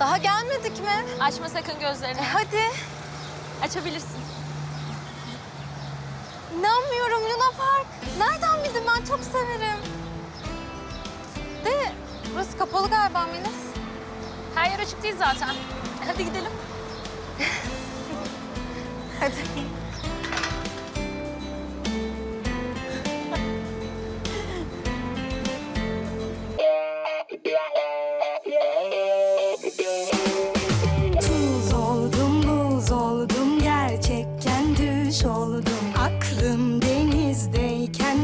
Daha gelmedik mi? Açma sakın gözlerini. E hadi. Açabilirsin. İnanmıyorum Luna Park. Nereden bildin ben çok severim. De burası kapalı galiba Melis. Her yer açık değil zaten. Hadi gidelim. Hadi.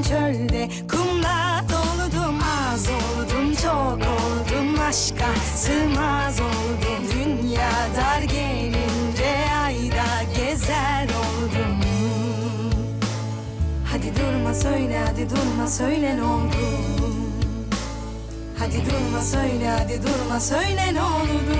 Çölde kumla doludum. Az oldum, çok oldum, aşka sığmaz oldum. Dünya dar gelince ayda gezer oldum. Hadi durma söyle, hadi durma söyle ne oldu? Hadi durma söyle, hadi durma söyle ne oldu?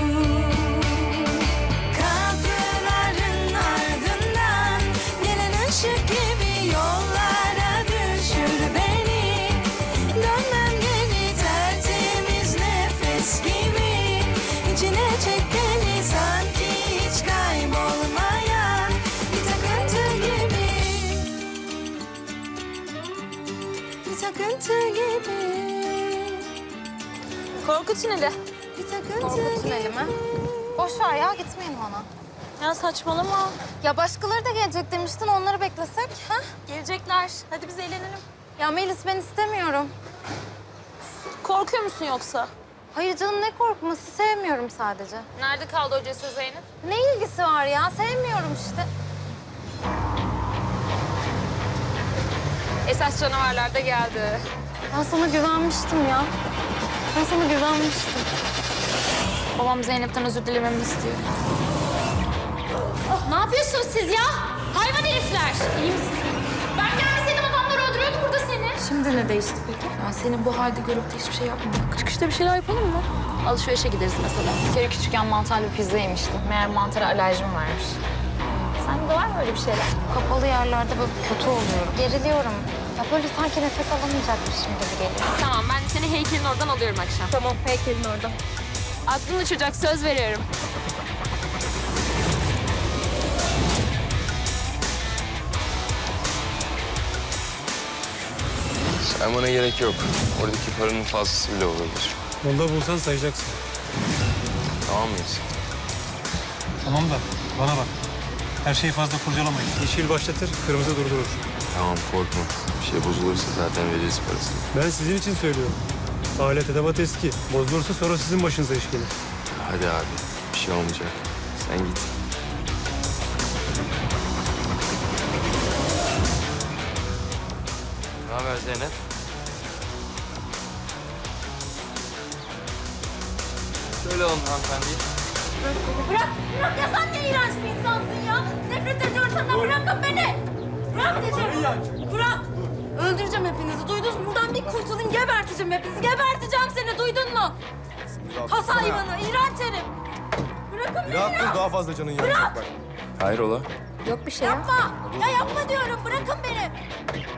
Korku tüneli. Bir takıntı Korku tüneli mi? Boş ver ya gitmeyelim ona. Ya saçmalama. Ya başkaları da gelecek demiştin onları beklesek. Ha? Gelecekler. Hadi biz eğlenelim. Ya Melis ben istemiyorum. Korkuyor musun yoksa? Hayır canım ne korkması sevmiyorum sadece. Nerede kaldı hocası Zeynep? Ne ilgisi var ya sevmiyorum işte. Esas canavarlar da geldi. Ben sana güvenmiştim ya. Ben sana güvenmiştim. Babam Zeynep'ten özür dilememi istiyor. ne yapıyorsunuz siz ya? Hayvan herifler. İyi misin? Ben gelmeseydim adamlar öldürüyordu burada seni. Şimdi ne değişti peki? Ya seni bu halde görüp de hiçbir şey yapmamak. Çıkışta bir şeyler yapalım mı? Alışverişe gideriz mesela. Bir kere küçükken mantarlı pizza yemiştim. Meğer mantara alerjim varmış. Sende de var mı öyle bir şeyler? Kapalı yerlerde böyle kötü oluyorum. Geriliyorum. Ya böyle sanki nefes alamayacakmışım gibi geliyor. Tamam ben seni heykelin oradan alıyorum akşam. Tamam heykelin oradan. Aklın uçacak söz veriyorum. Saymana gerek yok. Oradaki paranın fazlası bile olabilir. Onda bulsan sayacaksın. Tamam mıyız? Tamam da bana bak. Her şeyi fazla kurcalamayın. Yeşil başlatır, kırmızı durdurur. Tamam korkma. Bir şey bozulursa zaten veririz parasını. Ben sizin için söylüyorum. Alet edevat eski. Bozulursa sonra sizin başınıza iş gelir. Hadi abi. Bir şey olmayacak. Sen git. Ne haber Zeynep? Söyle oğlum hanımefendi. Bırak, bırak ya sen ne iğrenç bir insansın ya. Nefret ediyorum senden, bırakın beni. Bırak dedim. Bırak. Öldüreceğim hepinizi, duydunuz mu? Buradan bir kurtulayım, geberteceğim hepinizi. Geberteceğim seni, duydun mu? Kas hayvanı, iğrenç herif. Bırakın beni Rahat ya. dur daha fazla canın yanacak bak. Hayrola? Yok bir şey ya. Yapma. Ya yapma diyorum, bırakın beni.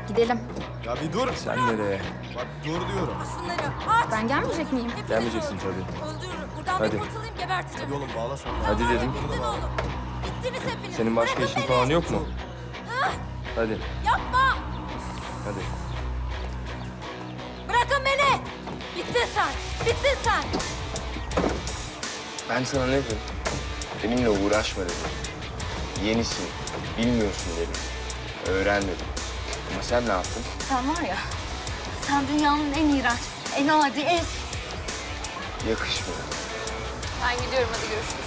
Gidelim. Ya bir dur. Sen nereye? Bak dur diyorum. Şunları aç. Ben gelmeyecek miyim? Hepinizi Gelmeyeceksin tabii. Öldürürüm. Buradan Hadi. bir kurtulayım, geberteceğim. Hadi oğlum bağla sen. Hadi dedim. Oğlum. Bittiniz hepiniz. Senin başka Bırakın işin beni. falan yok mu? Hadi. Yapma. Hadi. Bırakın beni. Bittin sen. Bittin sen. Ben sana ne dedim? Benimle uğraşma dedim. Yenisin, bilmiyorsun dedim. Öğren dedim. Ama sen ne yaptın? Sen var ya, sen dünyanın en iğrenç, en adi, en... Yakışmıyor. Ben gidiyorum hadi görüşürüz.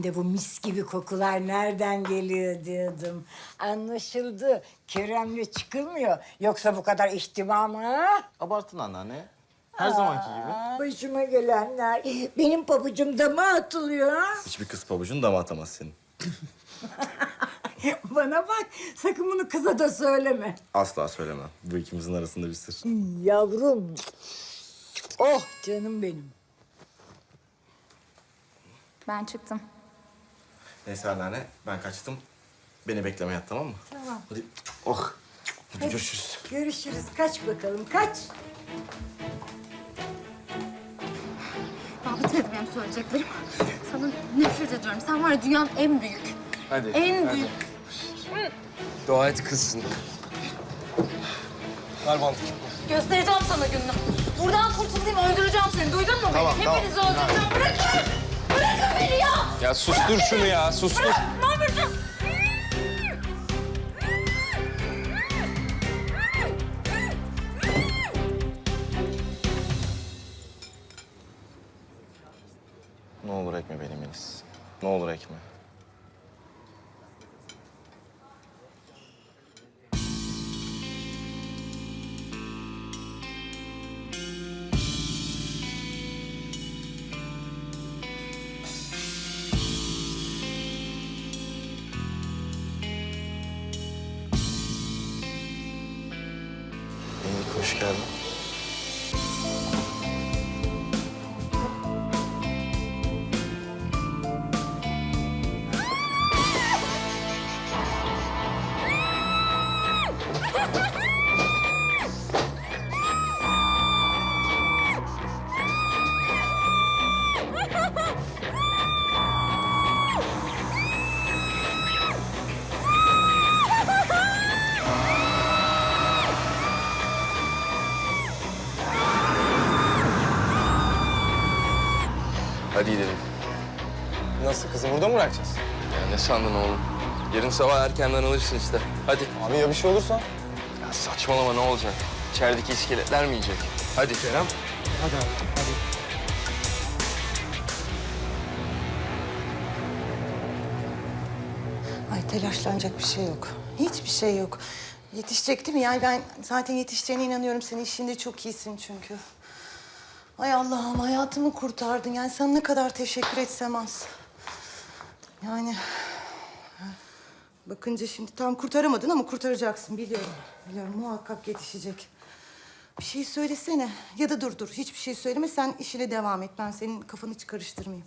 Ben de bu mis gibi kokular nereden geliyor diyordum. Anlaşıldı. Kerem'le çıkılmıyor. Yoksa bu kadar ihtimam ha? Abartın anneanne. Her zamanki gibi. Başıma gelenler. Benim pabucum dama atılıyor ha? Hiçbir kız pabucunu dama atamaz senin. Bana bak. Sakın bunu kıza da söyleme. Asla söylemem. Bu ikimizin arasında bir sır. Yavrum. Oh canım benim. Ben çıktım. Neyse anneanne ben kaçtım. Beni bekleme yat tamam mı? Tamam. Hadi. Oh. Hadi görüşürüz. Görüşürüz. Kaç bakalım kaç. Daha bitmedi benim söyleyeceklerim. Sana nefret ediyorum. Sen var ya dünyanın en büyük, Hadi. en hadi. büyük Dua et kızsın. Ver bantı. Göstereceğim sana gününü. Buradan kurtulayım öldüreceğim seni. Duydun mu Tamam, beni? tamam. Hepinizi öldüreceğim. Bırakın! Beni ya! Ya sustur şunu ya, sustur. Ne yapıyorsun? Ne olur ekme beni Melis. Ne olur ekme. Geldin. Burada mı bırakacağız? Ya ne sandın oğlum? Yarın sabah erkenden alırsın işte. Hadi. Abi ya bir şey olursa? Ya saçmalama ne olacak? İçerideki iskeletler mi yiyecek? Hadi Kerem. Hadi abi hadi. Ay telaşlanacak bir şey yok. Hiçbir şey yok. Yetişecek değil mi? Yani ben zaten yetişeceğine inanıyorum. Senin işinde çok iyisin çünkü. Ay Allah'ım hayatımı kurtardın. Yani sana ne kadar teşekkür etsem az. Yani bakınca şimdi tam kurtaramadın ama kurtaracaksın biliyorum. Biliyorum muhakkak yetişecek. Bir şey söylesene. Ya da dur dur hiçbir şey söyleme sen işine devam et. Ben senin kafanı hiç karıştırmayayım.